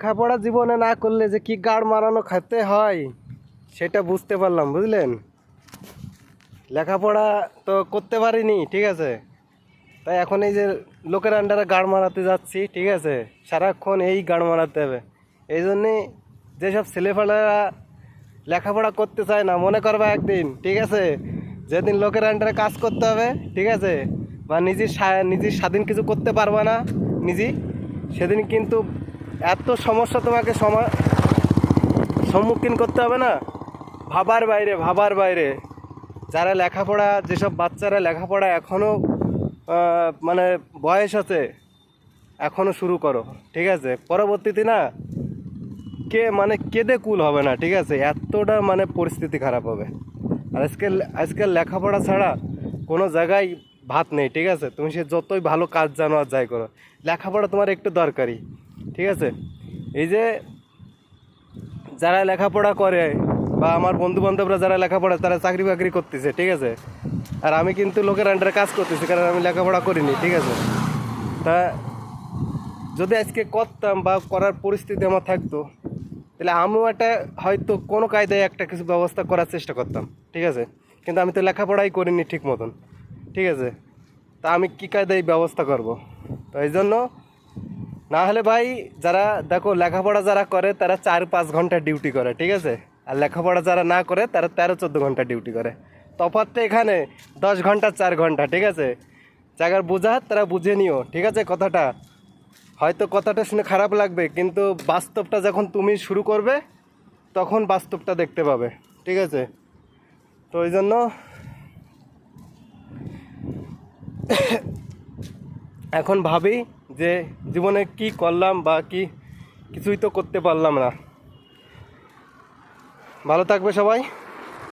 লেখাপড়া জীবনে না করলে যে কি গাড় মারানো খেতে হয়, সেটা বুঝতে পারলাম, বুঝলেন? লেখাপড়া তো করতে পারিনি, ঠিক আছে? তাই এখন এই যে লোকের আন্ডারে গাড় মারাতে যাচ্ছি, ঠিক আছে? সারাক্ষণ এই গাড় মারাতে হবে। এই জন্যে যেসব ছেলেপেলেরা লেখাপড়া করতে চায় না, মনে করবে একদিন, ঠিক আছে? যেদিন লোকের আন্ডারে কাজ করতে হবে, ঠিক আছে? বা নিজের নিজের স্বাধীন কিছু করতে পারবে না, নিজে, সেদিন কিন্তু এত সমস্যা তোমাকে সমা সম্মুখীন করতে হবে না? ভাবার বাইরে ভাবার বাইরে। যারা লেখাপড়া, যেসব বাচ্চারা লেখাপড়া এখনও মানে বয়স আছে এখনও শুরু করো, ঠিক আছে? পরবর্তীতে না, কে মানে কেঁদে কুল হবে না, ঠিক আছে? এতটা মানে পরিস্থিতি খারাপ হবে। আর আজকাল আজকাল লেখাপড়া ছাড়া কোনো জায়গায় ভাত নেই, ঠিক আছে? তুমি সে যতই ভালো কাজ জানো আর যাই করো। লেখাপড়া তোমার একটু দরকারি। ঠিক আছে? এই যে যারা লেখাপড়া করে বা আমার বন্ধু বান্ধবরা যারা লেখাপড়া, তারা চাকরি বাকরি করতেছে, ঠিক আছে? আর আমি কিন্তু লোকের আন্ডারে কাজ করতেছি, কারণ আমি লেখাপড়া করিনি, ঠিক আছে? তা যদি আজকে করতাম বা করার পরিস্থিতি আমার থাকতো, তাহলে আমিও একটা হয়তো কোনো কায়দায় একটা কিছু ব্যবস্থা করার চেষ্টা করতাম, ঠিক আছে? কিন্তু আমি তো লেখাপড়াই করিনি ঠিক মতন, ঠিক আছে? তা আমি কী কায়দায় ব্যবস্থা করব? তো এই জন্য না হলে ভাই, যারা দেখো লেখাপড়া যারা করে, তারা চার পাঁচ ঘণ্টা ডিউটি করে, ঠিক আছে? আর লেখাপড়া যারা না করে, তারা তেরো চোদ্দ ঘণ্টা ডিউটি করে। তফাৎটা এখানে দশ ঘণ্টা, চার ঘণ্টা, ঠিক আছে? জায়গার বোঝা, তারা বুঝে নিও, ঠিক আছে কথাটা? হয়তো কথাটা শুনে খারাপ লাগবে, কিন্তু বাস্তবটা যখন তুমি শুরু করবে, তখন বাস্তবটা দেখতে পাবে, ঠিক আছে? তো ওই জন্য এখন ভাবি যে জীবনে কি করলাম বা কি কিছুই তো করতে পারলাম না। ভালো থাকবে সবাই।